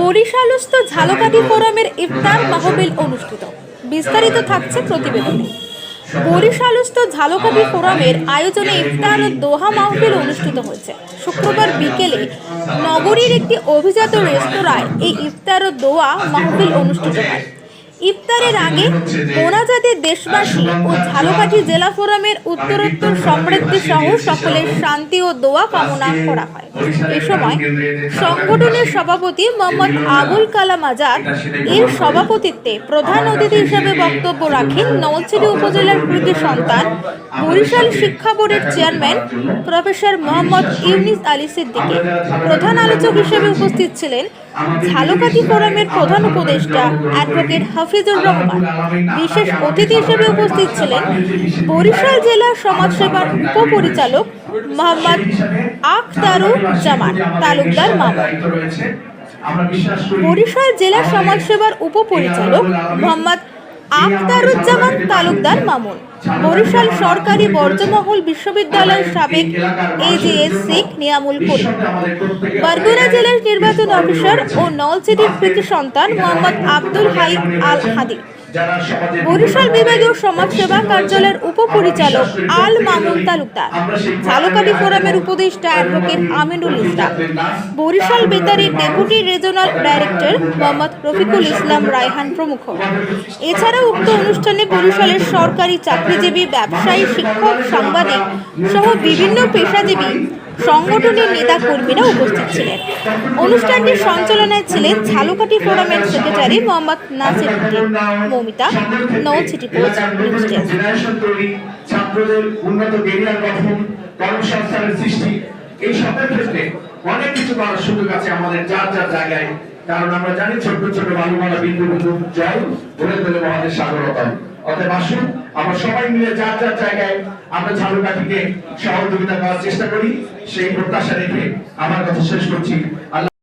বরিশালস্থ ঝালকাঠি ফোরামের ইফতার মাহবিল অনুষ্ঠিত। বিস্তারিত থাকছে প্রতিবেদনে। বরিশালস্থ ঝালকাঠি ফোরামের আয়োজনে ইফতার ও দোহা মাহফিল অনুষ্ঠিত হয়েছে। শুক্রবার বিকেলে নগরীর একটি অভিজাত রেস্তোরাঁয় এই ইফতার ও দোয়া মাহবিল অনুষ্ঠিত হয়। ইফতারের আগে মোনাজাতের দেশবাসী ও ঝালকাঠি জেলা ফোরামের উত্তরোত্তর সমৃদ্ধি সহ সকলের শান্তি ও দোয়া কামনা করা হয়। এ সময় সংগঠনের সভাপতি মোহাম্মদ আবুল কালাম আজাদ এর সভাপতিত্বে প্রধান অতিথি হিসেবে বক্তব্য রাখেন নলছিটি উপজেলার কৃতি সন্তান বরিশাল শিক্ষা বোর্ডের চেয়ারম্যান প্রফেসর মোহাম্মদ ইউনিস আলী সিদ্দিকী প্রধান আলোচক হিসেবে উপস্থিত ছিলেন। ঝালকাঠি ফোরামের প্রধান উপদেষ্টা অ্যাডভোকেট হাফিজুর রহমান বিশেষ অতিথি হিসেবে উপস্থিত ছিলেন বরিশাল জেলা সমাজসেবার উপপরিচালক মোহাম্মদ আখতারু জামান তালুকদার মামা। বরিশাল জেলা সমাজসেবার উপপরিচালক মোহাম্মদ আখতারুজ্জামান তালুকদার মামুন। বরিশাল সরকারি বর্জমহল বিশ্ববিদ্যালয়ের সাবেক এজিএস শেখ নিয়ামুল করিম। বরগুনা জেলার নির্বাচন অফিসার ও নলছিটির প্রীতি সন্তান মোহাম্মদ আব্দুল হাই আল হাদি বরিশাল বিভাগীয় সমাজসেবা কার্যালয়ের উপপরিচালক আল মামুন তালুকদার। ঝালকাঠি ফোরামের উপদেষ্টা advocate Aminul Islam. Barishal বেতারের deputy regional director Mohammad Rafiqul Islam Raihan প্রমুখ। এছাড়াও উক্ত অনুষ্ঠানে বরিশালের সরকারি চাকরিজীবী ব্যবসায়ী শিক্ষক সাংবাদিক সহ বিভিন্ন পেশাজীবী সংগঠনের নেতা কর্মীরা উপস্থিত ছিলেন। অনুষ্ঠানটির সঞ্চালনায় ছিলেন ঝালকাঠি ফোরামের সেক্রেটারি মোহাম্মদ নাসির উদ্দিন। মৌমিতা নৌ সিটি পোস্ট অনেক কিছু করার সুযোগ আছে আমাদের যার যার জায়গায়। কারণ আমরা জানি ছোট ছোট বালুমালা বিন্দু বিন্দু জল অতএব আসুন, আমরা সবাই মিলে যার যার জায়গায় আমরা সহযোগিতা করার চেষ্টা করি, সেই প্রত্যাশা রেখে আমার কথা শেষ করছি।